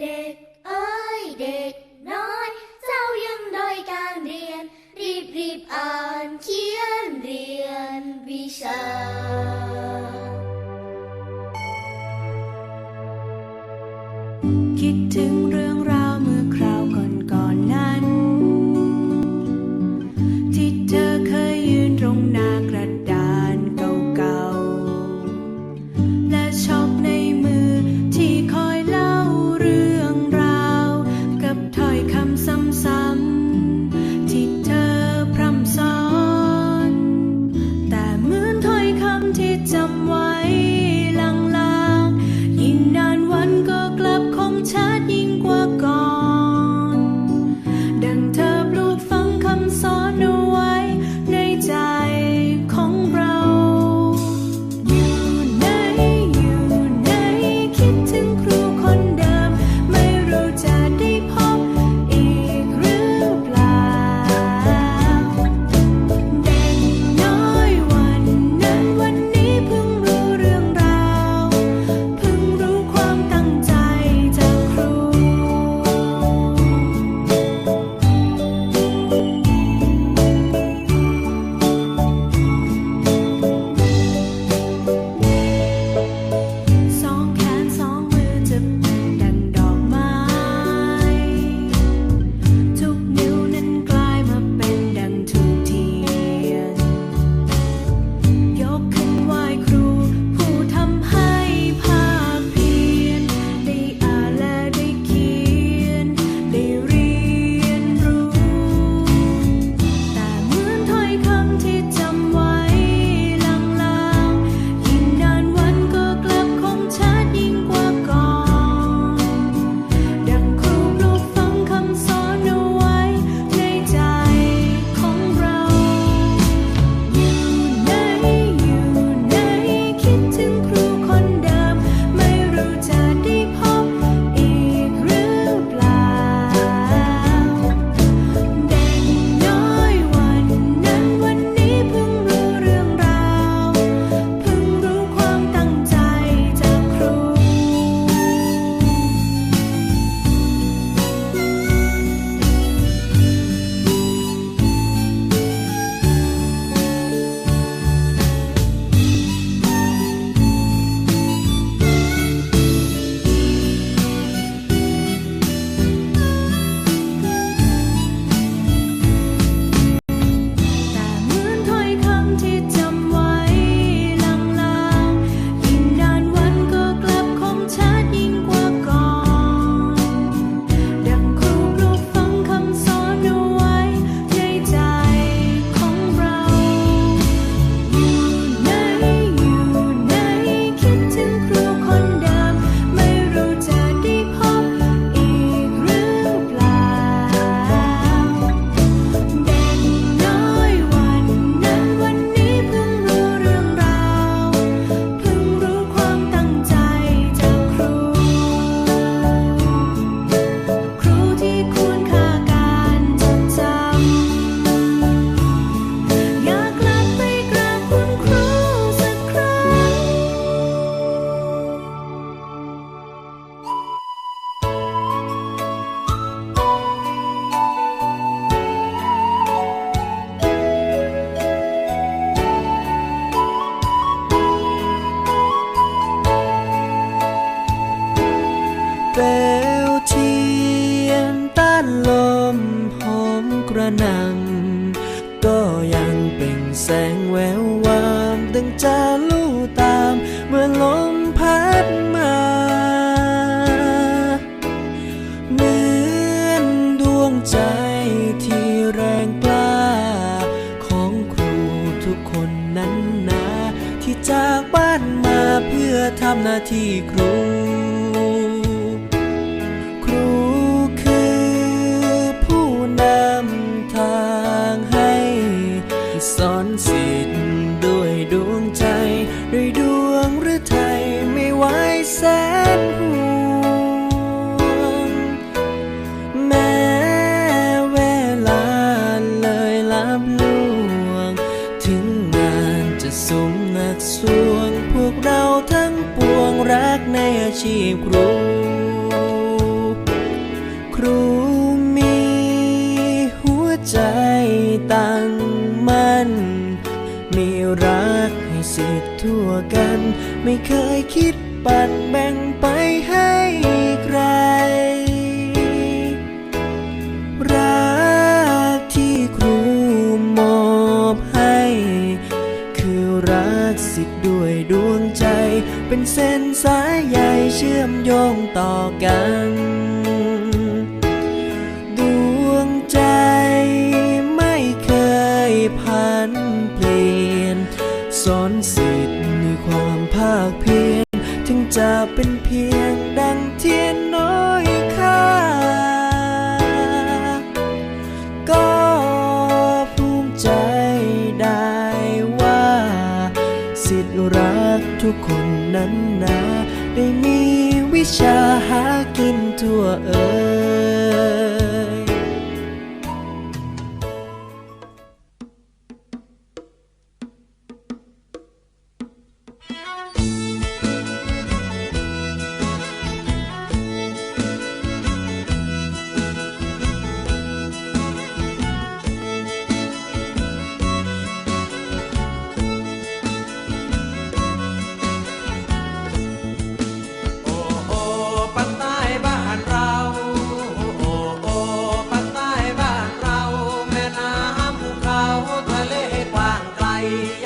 เด็กเอ้ยเด็กน้อย เจ้ายังด้อยการเรียน รีบรีบอ่านเขียนเรียนวิชา คิดถึงเรื่องราว ที่จำไว้ ธรรมหน้าที่ครู ชีพครู ครูมีหัวใจตั้งมั่น มีรักให้สิทธิ์ทั่วกัน ไม่เคยคิดปัดแบ่ง ชื่อมโยงต่อกัน ดวงใจไม่เคยพันเปลี่ยนสอนสิทธิ์ในความภาคเพียรถึงจะเป็นเพียงดังเทียนน้อยค่าก็ภูมิใจได้ว่า สิทธิ์รักทุกคนนั้นนะ ได้มีวิชาหากินทั่วเอ่ยา